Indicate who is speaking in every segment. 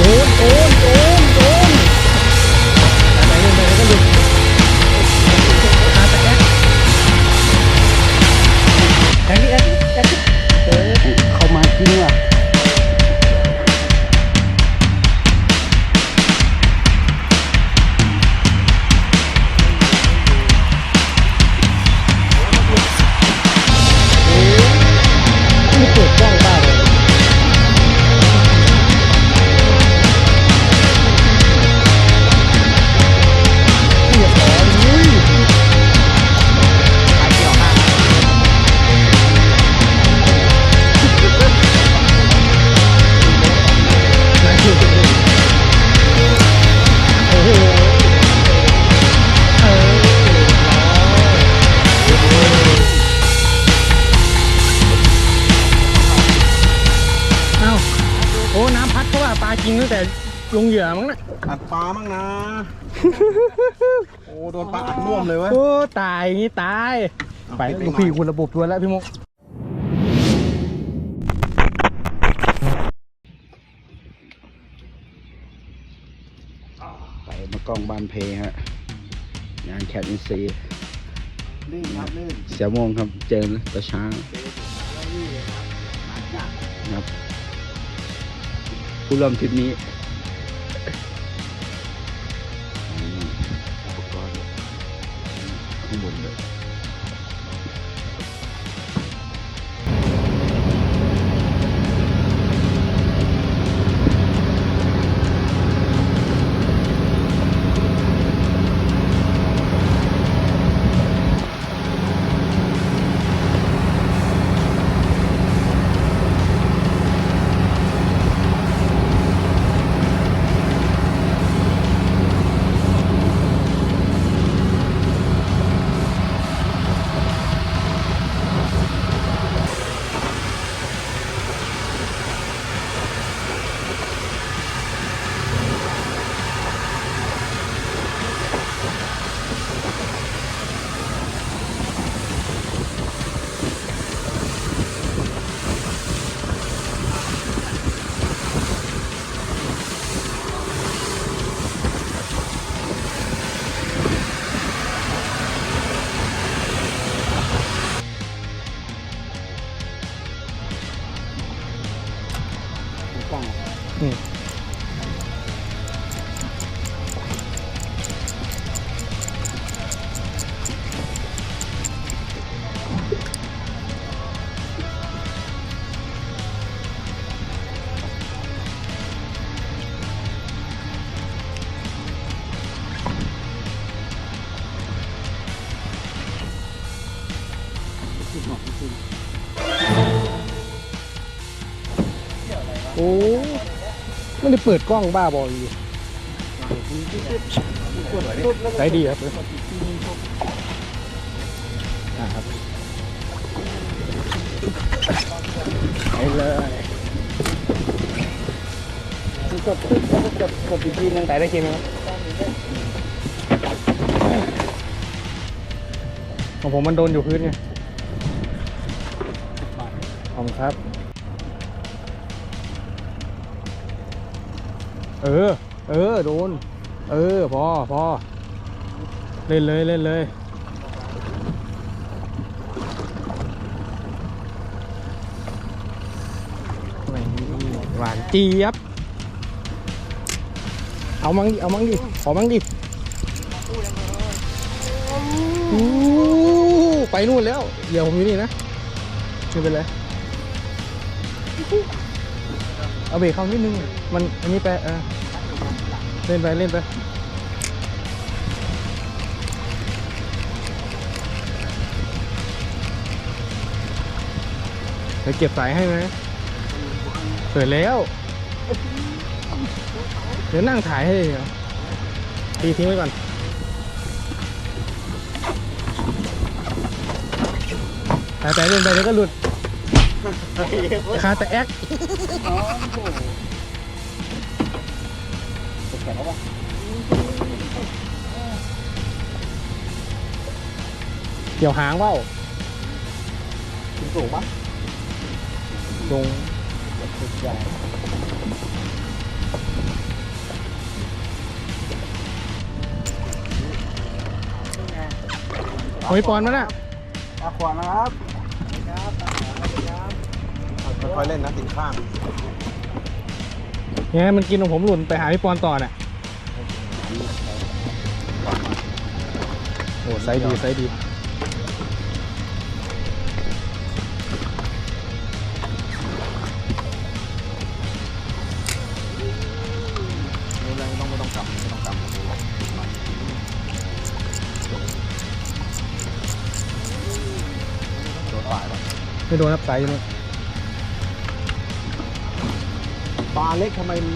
Speaker 1: โอนโอนโอน ลงเหยื่อมั้งนะ
Speaker 2: อัดปลามั่งนะ โอ้โดนปลาอัดน่วมเลยเว้ย
Speaker 1: โอ้ตายอย่างงี้ตาย
Speaker 2: เอา
Speaker 1: ไป
Speaker 2: ไป
Speaker 1: ลูกพี่คุณระบบตัวแล้วพี่มก
Speaker 2: ไปมากองบานเพฮะ งานแคทอินซี
Speaker 3: ลื่นครับลื่น
Speaker 2: เสียโมงครับเจอตะช้างครับ ผู้ร่วมทริปนี้อุปกรณ์ข้างบนเลย
Speaker 3: อ
Speaker 1: ไม่ได้เปิดกล้องบ้าบออยู่ใช้ดีครับอ่าครับไปเลย
Speaker 3: กดกดกดอีกทีนึง
Speaker 1: ใส่ได้กินไหมครับของผมมันโดนอยู่พื้นไงขอบคุณครับ เออ เออ โดน เออ พอพอเล่นเลยเล่นเลยหวานเจี๊ยบ เอามั่งดิ เอามั่งดิ ขอมั่งดิไปนู่นแล้ว เดี๋ยวผมอยู่นี่นะไม่เป็นไรเอาเบรกเข้านิดนึง มันอันนี้ไปเออเล่นไปเล่นไปเดี๋ยวเก็บสายให้ไหมเปิดแล้ว เดี๋ยวนั่งถ่ายให้เดี๋ยวตีทิ้งไว้ก่อนถ่ายแต่เล่นไปเดี๋ยวก็หลุดคาแต่แอค
Speaker 3: อ๋อโอ้โหกด แขนแล้วป่ะ
Speaker 1: เกี่ยวหางเปล่า
Speaker 3: ถึงสูงป่ะ
Speaker 1: ตรง
Speaker 3: สุดใหญ่
Speaker 1: หอยปอนมันอะ
Speaker 3: ปลาขวานนะครับ
Speaker 2: ค่อยๆเล่นนะติดข้าง
Speaker 1: เนี่ยมันกินของผมหล่นไปหาพี่ปอนต่อน่ะ ไซส์ดีไซส์ดี
Speaker 2: ไม่ต้องไม่ต้องกลับไม่ต้องกลับโดนป่ายปะ
Speaker 1: ไม่โดนรับไซส์ใช่ไหม
Speaker 2: ปลาเล็กทำไมมัน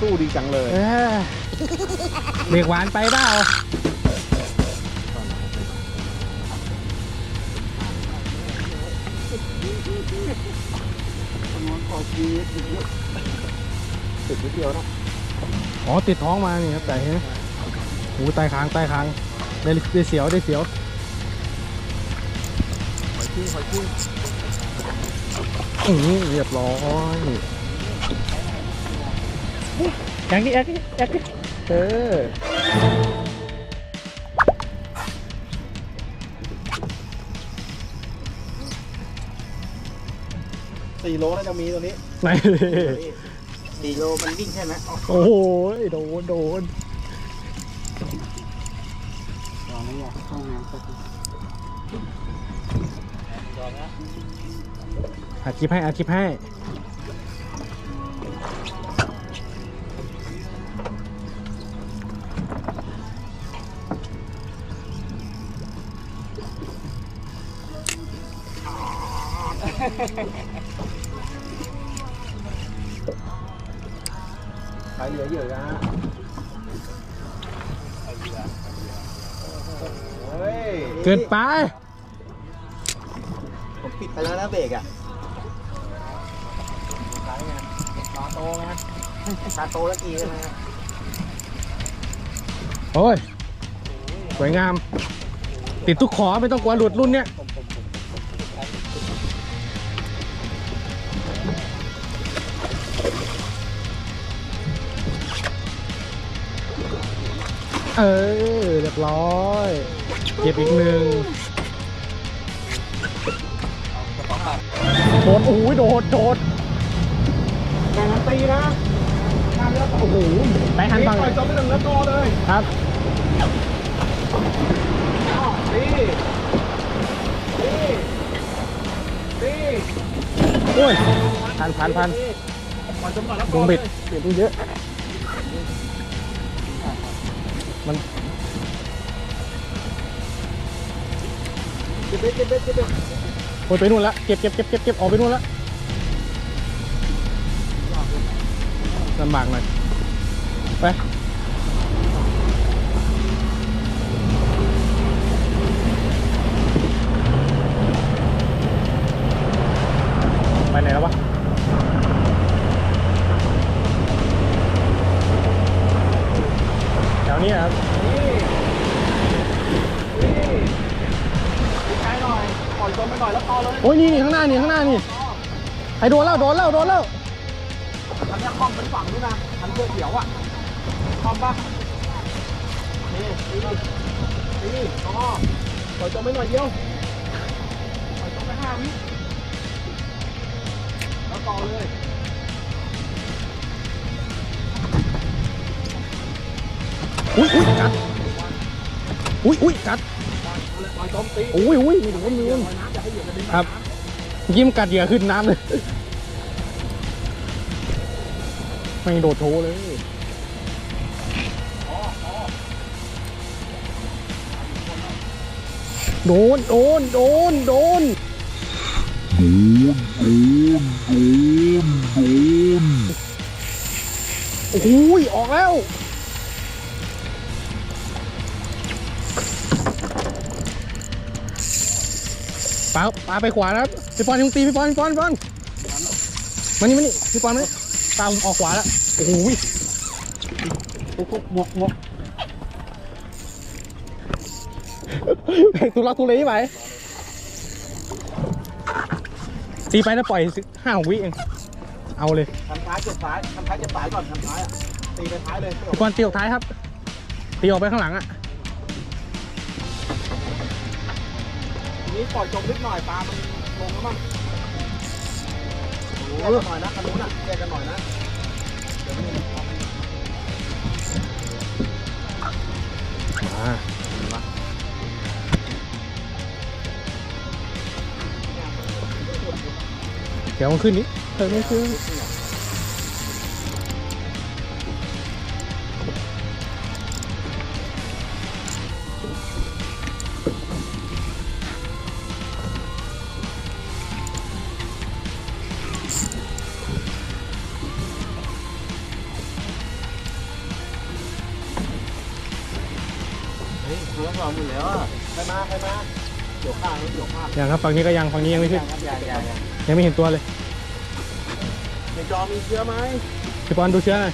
Speaker 2: สู้ดีจังเลย
Speaker 1: เอ้ยเบรกหวานไปเปล่า
Speaker 3: อชีวิตอีกเยอะ
Speaker 2: ติดนิดเดียวนะ
Speaker 3: เอ๋
Speaker 1: อติดท้องมานี่ครับไก่เห็นไหมโอ้ใต้คางใต้คางได้ได้เสียวได้เสียว
Speaker 2: หอยชิ้งหอยชิ้ง
Speaker 1: อือเรียบร้อยแอกดิแอกดิแอกดิเออ
Speaker 2: สี่โลน่าจะมีตัวนี้
Speaker 1: ไหน
Speaker 2: สี่โลมันวิ่งใช่ไหมอ๋อ
Speaker 1: โอ้โหโดนโดน
Speaker 2: ตอนนี้อะห้องน้ำก็คือ
Speaker 1: อัดคลิปให้อัดคลิปให้
Speaker 2: เกิ
Speaker 1: นไป
Speaker 2: ผมปิดไปแล้วนะเบรกอะใช้ไงตาโตไงตาโตแล้วกี่ใช่ไหม
Speaker 1: โอ้ย สวยงาม ติดทุกขอไม่ต้องกลัวหลุดรุ่นเนี้ยเออเรียบร้อย เก็บอีกหนึ่งโดดโอ้ยโดดโดด
Speaker 2: การันตีนะการเลือก
Speaker 1: โอ้โหไปหันฝั่ง
Speaker 2: ปล่อยจบไปหนึ่งแล้วโตเลย
Speaker 1: ครับ
Speaker 2: อ้าวตีตีตี
Speaker 1: โอ้ยพันพันพัน
Speaker 2: ปล่อยจบก่อนแล้ว
Speaker 1: ด
Speaker 2: โต
Speaker 1: วง
Speaker 2: เล
Speaker 1: บิ
Speaker 2: ย
Speaker 1: ดเบียดดูเยอะ มัน
Speaker 2: เจ็บเบ็ดเก็บเบ็ดเก็บเบ็ด
Speaker 1: โอ้ยไปนู่นละเก็บเก็บเก็บเก็บเก็บออกไปนู่นละลำบากหน่อยไปไปไหนแล้ววะ
Speaker 2: โตเลย
Speaker 1: โอ้ยนี่นี่ข้างหน้านี่ข้างหน้านี่ไอโดนแล้วโดนแล้วโดนแล้ว
Speaker 2: อันนี้คอมเป็นฝั่งนู้นนะอันเสื้อเขียวอะคอมปะนี่นี่นี่อ๋อปล่อยจมไปหน่อยเดียวปล่อยจมไปห้าวิแล้วต่อเลย
Speaker 1: อุ้ยอุ้ยกัดอุ้ยอุ้ยกัด
Speaker 2: ปล่อยจมตี
Speaker 1: อุ้ยอุ้ยไม่โดนไม่โดน
Speaker 2: ปล่อยน้ำอย่าให้เหยื่อกระเด็น
Speaker 1: ครับ ยิ้มกัดเหยื่อขึ้นน้ำเลยไม่โดดโชว์เลยโดนโดนโดนโดนโอ้โหยออกแล้ว ปลาปลาไปขวาแล้วพี่ปอนยังตีพี่ปอนพี่ปอนพี่ปอนมานี่มานี่พี่ปอนมานี่ปลาผมออกขวาแล้วโอ้โหย
Speaker 2: หมวกหมวก
Speaker 1: ตุลักตุเลไปตีไปแล้วปล่อยสิห้าหกวิเองเอาเลย
Speaker 2: ทำท้ายเจ็บสายทำท้ายเจ็บสายก่อนทำท้ายอะตีไปท้ายเลย
Speaker 1: พี่ปอนตีออกท้ายครับตีออกไปข้างหลังอะ
Speaker 2: นี้ปล่อยจมนิดหน่อยปลามันลงแล้วมั้งแยกกันหน่อยนะคันนู้นอะแยกกันหน่อยนะเดี๋ยวมัน
Speaker 1: มาเดี๋ยวมันขึ้นนี้เออไม่ขึ้น
Speaker 2: เฮ้ย เสือสองหมดแล้วอ่ใครมาใครมาเดี๋ยวข้างเดี๋ยวข้าง
Speaker 1: ยังครับฝั่งนี้ก็ยังฝั่งนี้ยังไม่ขึ้น
Speaker 2: ยัง
Speaker 1: ไม่เห็นตัวเลย
Speaker 2: ในจอมีเชื้อไหม
Speaker 1: พี่ปอนดูเชื้อหน่อย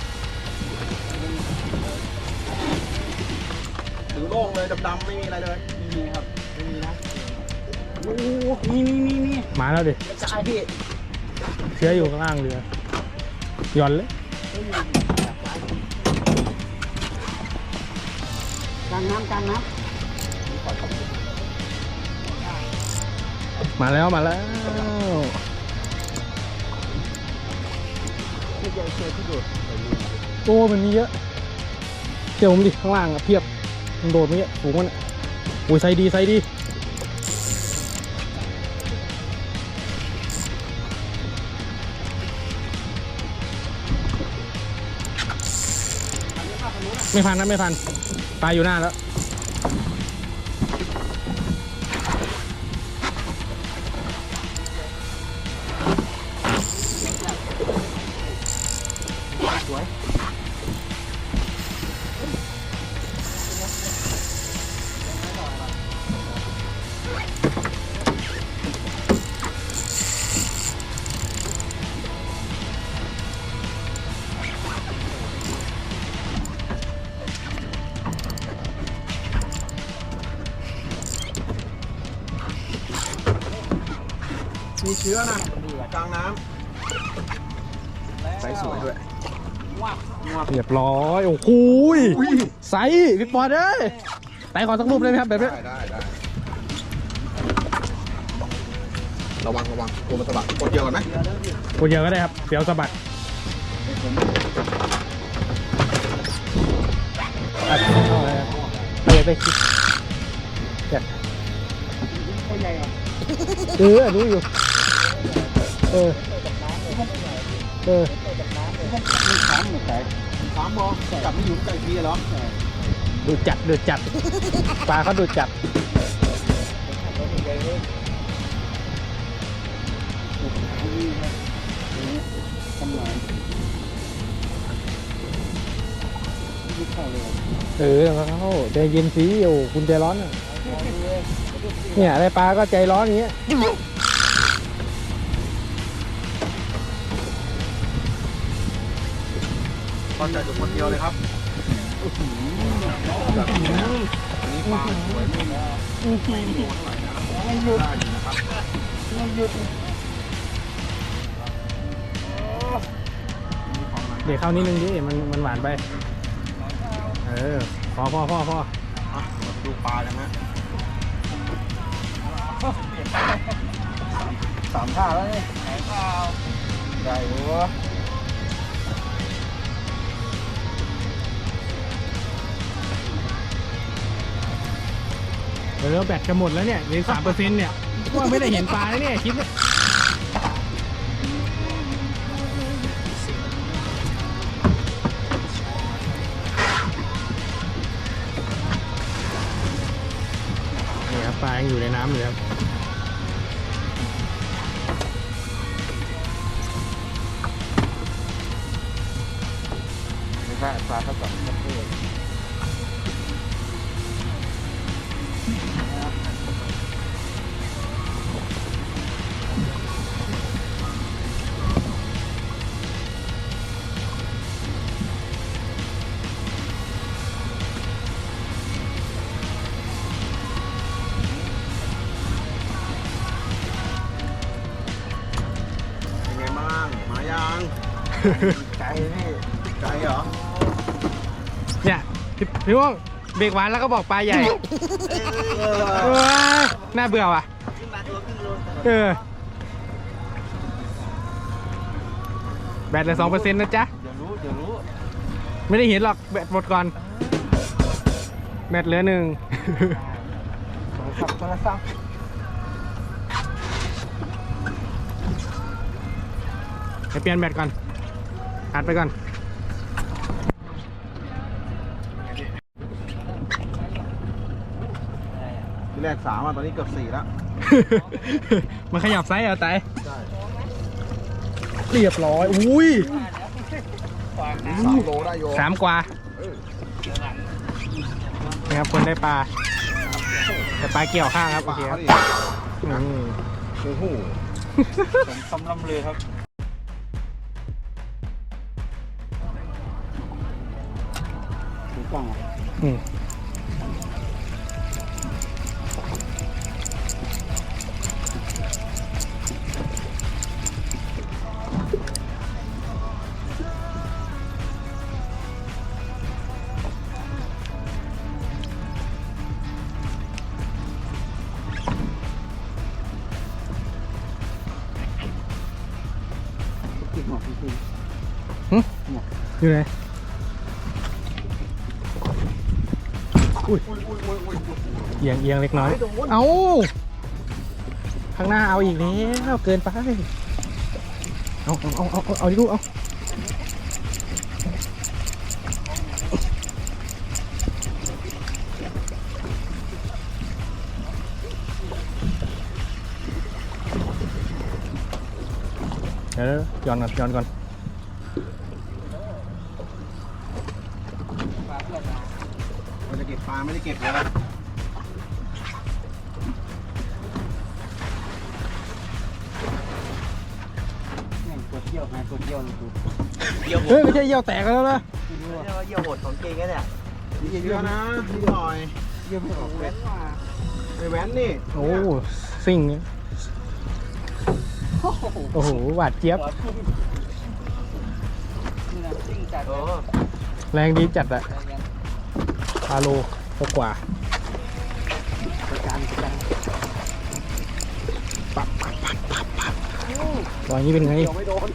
Speaker 2: ถึงโล่งเลยดำๆไม่มีอะไรเลย
Speaker 3: มีครับมีนะโอ้โหนี่นี่นี่นี่
Speaker 1: มาแล้วดิ
Speaker 3: ใช่พี่
Speaker 1: เชื้ออยู่ข้างล่างเรือหย่อนเลย
Speaker 3: น้ำกลางน้
Speaker 1: มาแล้วมาแล้วำ
Speaker 3: ไม่ใช่เชือกที่โดด
Speaker 1: โอ้มันมีเยอะเดี๋ยวผมดิข้างล่างอะเพียบมันโดดไม่เยอะสูงมันอะโอ้ยไซส์ดีไซส์ดีไม่พันนะไม่พัน ตายอยู่หน้าแล้ว โอ้โหยไซส์พี่ปอนเอ้ยไต่ขอสักรูปได้ไหมครับแบบนี้
Speaker 2: ได้ได้ได้ระวังระวังกลัวมันสะบัดกดเดียวก่อนไหม
Speaker 1: คนเดียวก็ได้ครับเดี๋ยวสะบัดอัดเข้าเลยครับเดี๋ยวไปคิดเดี๋ยว
Speaker 3: ตัวใหญ่อะ
Speaker 1: เออรู้อยู่ เออ เออ
Speaker 3: มี สามหมดแต่
Speaker 2: สามบอจับไม่อยู่ไก่ทีเหรอ
Speaker 1: ดูจัดดูจัด ปลาเขาดูจัด
Speaker 3: ทำงานไม่เขาเลย
Speaker 1: เออเขาใจเย็นสิโอ้คุณใจร้อนอะเนี่ยอะไรปลาก็ใจร้อนอย่างเงี้ย
Speaker 2: ตอนจับอยู่คนเดียวเลยครับอันนี้ปลาสวยไม่ไม่โดนไหลนะ
Speaker 3: ไม่หยุด
Speaker 2: ได้อยู่นะครับ
Speaker 3: ไม่หยุด
Speaker 1: เดี๋ยวเข้านิดนึงดิมันมันหวานไป เออพอพอพอพอ
Speaker 2: อะดูปลาเลยไหม
Speaker 3: สามท่าแล้วเนี่ยไหนเปล่าได้หัว
Speaker 1: เออแบตจะหมดแล้วเนี่ยเหลือสามเปอร์เซ็นต์เนี่ยว่าไม่ได้เห็นปลาเลยเนี่ยคิดเนี่ยนี่ครับปลายังอยู่ในน้ำอยู่ครับ
Speaker 3: ไม่ใช่ปลาเขาจับกระเพื่อม
Speaker 2: เป็น
Speaker 3: ใจนี่
Speaker 2: ใจเหรอ
Speaker 1: เนี่ยพี่พี่ว่องเบรกหวานแล้วก็บอกปลาใหญ่
Speaker 2: เออ
Speaker 1: เออน่าเบื่อว่ะเออแบตเหลือสองเปอร์เซ็นต์นะจ๊ะ
Speaker 3: เดี๋ยวรู้เดี๋ยวรู้
Speaker 1: ไม่ได้เห็นหรอกแบตหมดก่อน แบตเหลือหนึ่ง
Speaker 3: โทรศัพท์โทรศัพท์
Speaker 1: ไปเปลี่ยนแบตก่อน อัดไปก่อน
Speaker 2: ที่แรกสามอะตอนนี้เกือบสี่แล้ว
Speaker 1: มันขยับไซส์เหรอไต
Speaker 2: ใช่
Speaker 1: เรียบร้อย อุ้ย
Speaker 2: สามโลได้โย
Speaker 1: สามกว่า
Speaker 2: เออ
Speaker 1: นะครับคนได้ปลาแต่ปลาเกี่ยวข้างครับโอ
Speaker 2: ปลา
Speaker 1: เคค
Speaker 2: เขา
Speaker 1: รับ
Speaker 2: ดิ
Speaker 1: อืม
Speaker 2: โอ้โห
Speaker 3: ผมคำลำเลยครับ กว่าอืมติด
Speaker 1: หมวกคุณครูหมวกอยู่ไหน อียงเอียงเล็กน้อย เอาข้างหน้าเอาอีกแล้วเกินไปเอาเอาเอาเอาเอาเอาดิลูกเอาเดี๋ยวย้อนก่อนย้อนก่อน
Speaker 2: เราจะเก็บปลาไม่ได้เก็บเลย
Speaker 3: เนี่ย เที่ยวไงตัวเที่ยวดู
Speaker 1: เฮ้ยไม่ใช่เยี่ยวแตกแล้วนะ
Speaker 3: เรียกว่าเยี่ยวโหดของจริงนะเนี่ย
Speaker 2: นี่เยอะนะนิดหน่อย
Speaker 3: เยี่ยวไม่ออกเว้นว่า
Speaker 2: ไปแว้นนี่
Speaker 1: โอ้ซิ่ง
Speaker 3: โอ้โห
Speaker 1: โอ้โหหวาดเจี๊ยบ
Speaker 3: หัวพุ่งนี่นะซิ่งจัดเลย
Speaker 1: แรงดีจัดอะ
Speaker 3: ใจเย็น
Speaker 1: พาโลหกกว่า
Speaker 3: ประกันประกัน
Speaker 1: ตอนนี้เป็นไง
Speaker 2: เดี๋ยวไม่โดน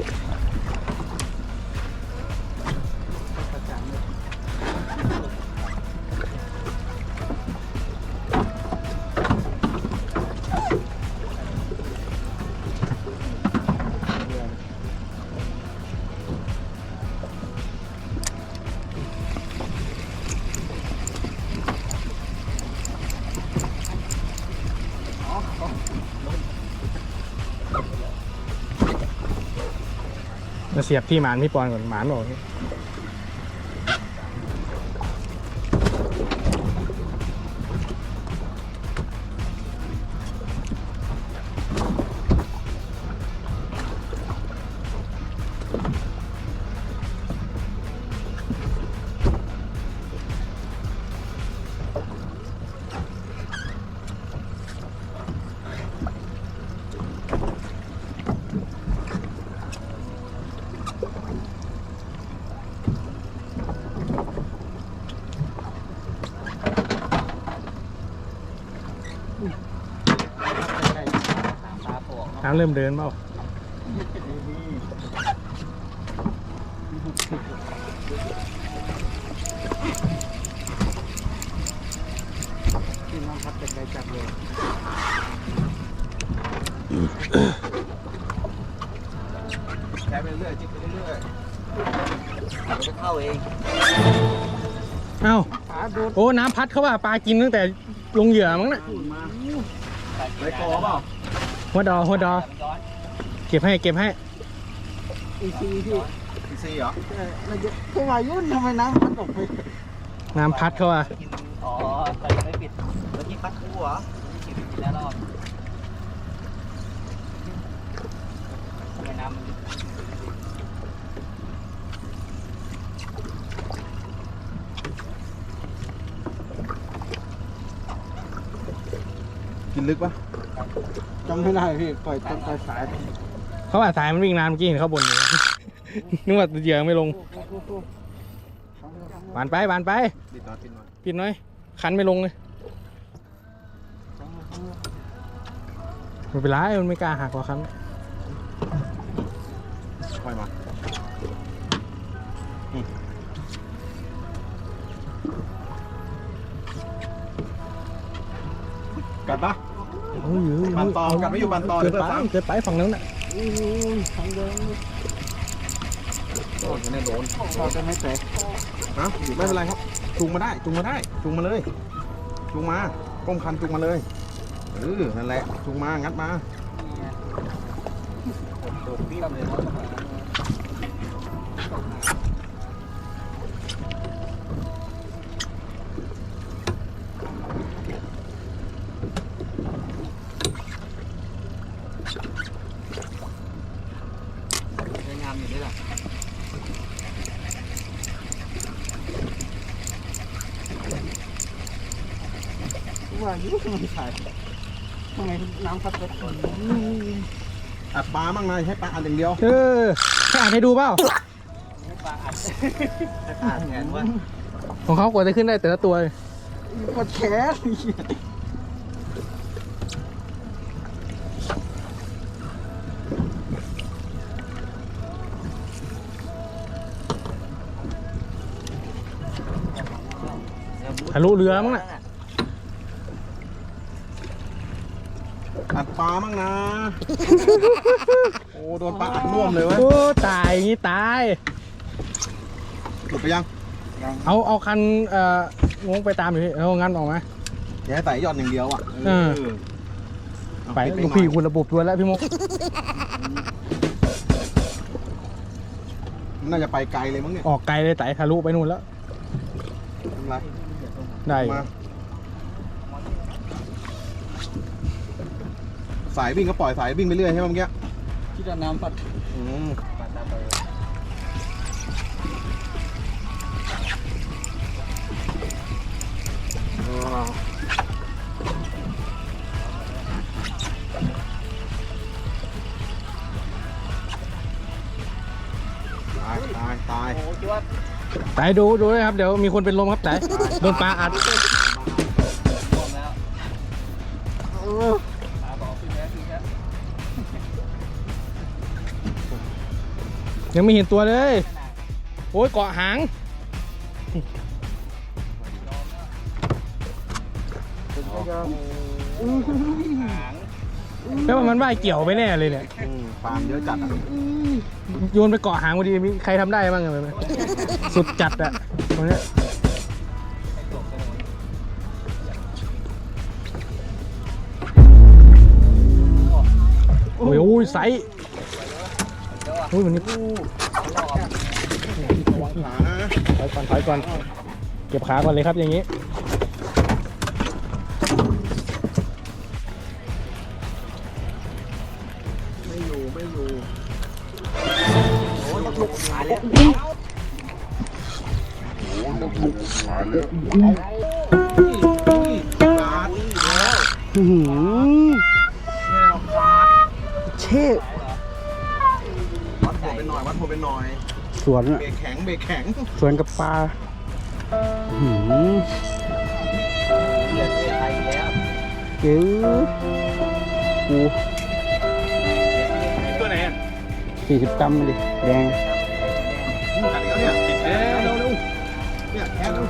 Speaker 3: เสี
Speaker 1: ยบที่หมานพี่ปอนก่อนหมานบอก
Speaker 3: นาะ
Speaker 1: น้ำเริ่มเดินเปล่า
Speaker 3: ที่น้องพัดเป็นใจจัดเลย
Speaker 2: แช่ไปเรื่อยจิบไปเรื่อย
Speaker 3: มันจะเข้าเอง
Speaker 1: เอ้า
Speaker 3: ขาโดน
Speaker 1: โอ้ น้ำพัดเขาว่าปลากินตั้งแต่ ลงเหยื่อมั้งนะ
Speaker 2: มาไรกอเปล่า
Speaker 1: หัวดอหัวดอ
Speaker 3: ย้อน
Speaker 1: เก็บให้เก็บให้
Speaker 3: อีซีพี่
Speaker 2: พีซีเหรอ
Speaker 3: เออมันจะทำไมยุ่นทำไมน้ำมันตกไป
Speaker 1: น้ำพัดเขาว่า
Speaker 3: กินอ๋อไปไม่ปิดเมื่อกี้พัดคู่เหรอกินกินแล้วรอบทำไมน้ำมัน
Speaker 2: กินลึกปะ
Speaker 3: จำไม่ได้พี่ปล่อยต้นปล่อยสาย
Speaker 1: เขาว่าสายมันวิ่งนานเมื่อกี้เห็นเขาบนอยู่ นึกว่าเหยื่อไม่ลงหวานไปหวานไป
Speaker 2: ปิดหน่อยปิดหน่อย
Speaker 1: ปิดหน่อย คันไม่ลงเลยไม่เป็นไรมันไม่กล้าหักหรอกคัน
Speaker 2: อ้ยปั่นต่อกลับไม่อยู่ปั่นต่อ
Speaker 1: เกิน
Speaker 2: เดี๋ยว
Speaker 1: ไป
Speaker 2: เพื่อนฟัง
Speaker 1: เกินไปฝั่งนั้นน่ะ
Speaker 3: อู้ทางเดิน
Speaker 2: โดนแน่โดน
Speaker 3: พอจะไม่แตก
Speaker 2: นะไม่เป็นไรครับจูงมาได้จูงมาได้จูงมาเลยจูงมาก้มคันจูงมาเลยเออนั่นแหละจูงมางัดมา
Speaker 3: โดดปี๊บเลย ไม่ใช่ทำไมน้ำพัดไปก่อน
Speaker 2: อ่ปลามั่งนายให้ปลาอันอย่างเดียว
Speaker 1: เออให้อ่านให้ดูเปล่า
Speaker 3: ปลาแขนว่า
Speaker 1: ของเขากว่าจะขึ้นได้แต่ละตัวป
Speaker 3: วดแขนทะ
Speaker 1: ลุเรือมั้งน่ะ
Speaker 2: อัดปลามั่งนะ โอ้โดนปลาอัดน่วมเลยเว้ย
Speaker 1: โอ้ตายอย่างงี้ตาย
Speaker 2: หลุดไปยัง
Speaker 1: เอาเอาคันเอ่องงไปตามอยู่พี่เอางั้นออกมา
Speaker 2: อย่าให้ไต่ยอดอย่างเดียวอะ
Speaker 1: เออ
Speaker 2: เอา
Speaker 1: ไป
Speaker 2: ปิด
Speaker 1: ลูก
Speaker 2: หน่
Speaker 1: พี่
Speaker 2: อย
Speaker 1: คุณระบบตัวแล้วพี่มก
Speaker 2: น่าจะไปไกลเลยมั้งเนี่ย
Speaker 1: ออกไกลเลยไต่ทะลุไปนู่นแล้ว
Speaker 2: ทำไร
Speaker 1: ได้อยู่
Speaker 2: มา สายวิ่งก็ปล่อยสายวิ่งไปเรื่อยใช่ไหมเมื่อกี้
Speaker 4: ที่จะน้ำปัด
Speaker 2: อืมตายตายตาย
Speaker 4: โอ้จวด
Speaker 1: ไต่ดูดูเลยครับ เดี๋ยวมีคนเป็นลมครับไต่โดนปลาอัด ยังไม่เห็นตัวเลย โอ้ยเกาะหาง แล้วามันว่ายเกี่ยวไปแน่เลยเนี่ย
Speaker 2: อืมปาล์มเยอะจัดอะ
Speaker 1: โยนไปเกาะหางพอดีมีใครทำได้บ้างอะแบบนี้สุดจัดอะตรงเนี้ยโอ้ยโอ้ยไซส์โอ้ยวันนี้
Speaker 2: วางขานะ
Speaker 1: ถอยก่อนถอยก่อน เก็บขาก่อนเลยครับอย่างนี้
Speaker 2: ไม่อยู่ไม่อยู่
Speaker 4: เช่
Speaker 2: วนอะเบรกแข็งเบรกแข็ง
Speaker 4: สวนกับปลาหืมเก๋กู
Speaker 1: ตัวไหนอะ
Speaker 4: สี่สิบกรัมดิแดง
Speaker 2: กัดอีกแล้วเนี่ยติดแล้วเร็วเร็วเนี่ยแค่เร็ว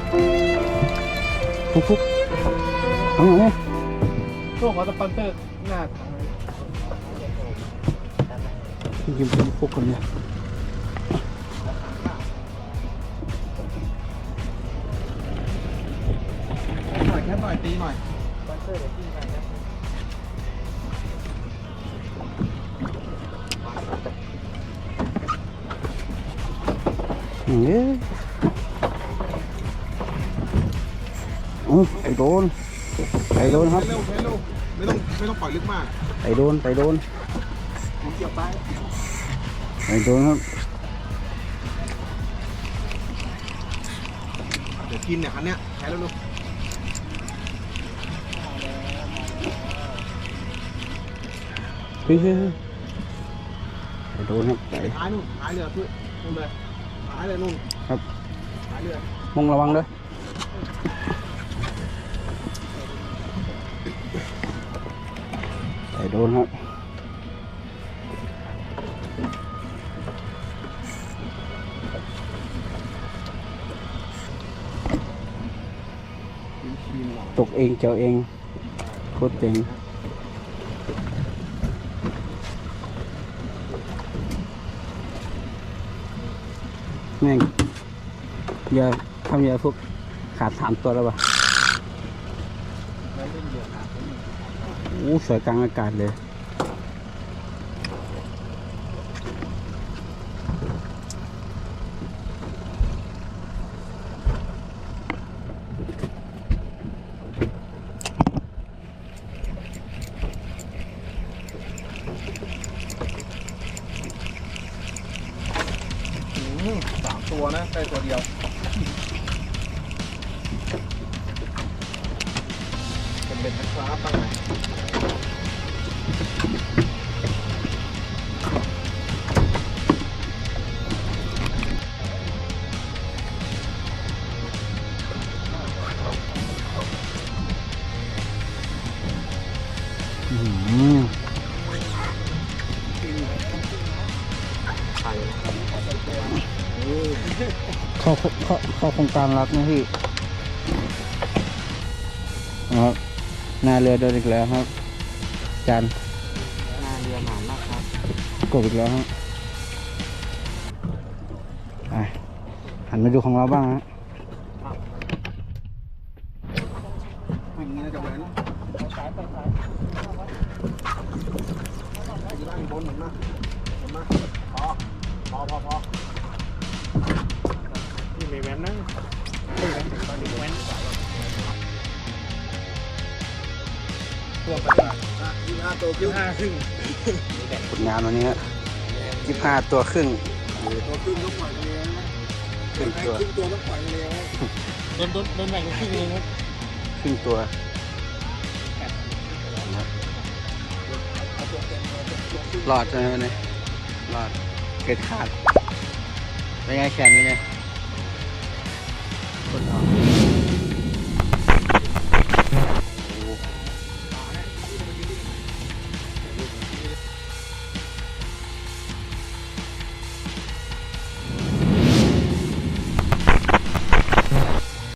Speaker 4: ฟุกฟุกเอาไง
Speaker 1: ช่วงของสปอนเซอร์หน้า
Speaker 4: ยิงเป็นฟุกคนเนี่ย
Speaker 2: น่อยแค่หน่อยตีหน่อย
Speaker 4: อืมเอ้ยเอาไอ้โดนไอ้โดนครับ
Speaker 2: เร็วเร็วไม่ต้องไม่ต้องปล่อยลึกมาก
Speaker 4: ไอ้โดนไอ้โดน
Speaker 2: ผมเกี่ยวไป
Speaker 4: ไอ้โดนครับ
Speaker 2: เดี๋ยวกินเนี่ยคันเนี้ยแค่เร็วเร็ ว
Speaker 4: เฮ้ยเฮ้ยเฮ้ยไอ้โดนครับไอ้
Speaker 2: ท้ายนู่นท้ายเรือเพื่อนนู่นเลยท้ายเลยนู่น
Speaker 4: ครับ
Speaker 2: ท้ายเรื แม่
Speaker 4: งเยอะทำเยอะพวกขาดสามตัวแล้วปะโอ้สวยกลางอากาศเลย
Speaker 2: ตัวนะได้ตัวเดียวเป็นเป็นะครับตั้งไหน
Speaker 4: รงการรักนะพี่ครับหน้าเรือโดนอีกแล้วครับ จาน
Speaker 2: หน้าเรือหนานมากครับ
Speaker 4: กบอีกแล้วครับไปหันมาดูของเราบ้างฮะ
Speaker 2: อย่างนี้น่าจะเหมือนสายสายอยู่ด้านบนเห็นไหมเห็นไหมพอพอพอพอ
Speaker 1: นี่มีแว้นนะนี่นตอนนี้แว้น
Speaker 2: ตัวไปอะยี่ห้าตัวครึ่ง
Speaker 1: ห้าครึ่ง
Speaker 4: ผลงานวันนี้ฮะยี่ห้าตัวครึ่ง
Speaker 2: ตัวครึ่งต้องปล่อยเลยนะ
Speaker 4: ครึ่งตัว
Speaker 2: ครึ่งตัวต้องปล่อยเลไว้
Speaker 1: โดนโดนโดนแบ่งครึ่งเลยครับ
Speaker 4: ครึ่งตัวรอดใช่ไหมวันนี้รอดเกิดขาดเป็นไงแขนเป็นไง
Speaker 1: คนออก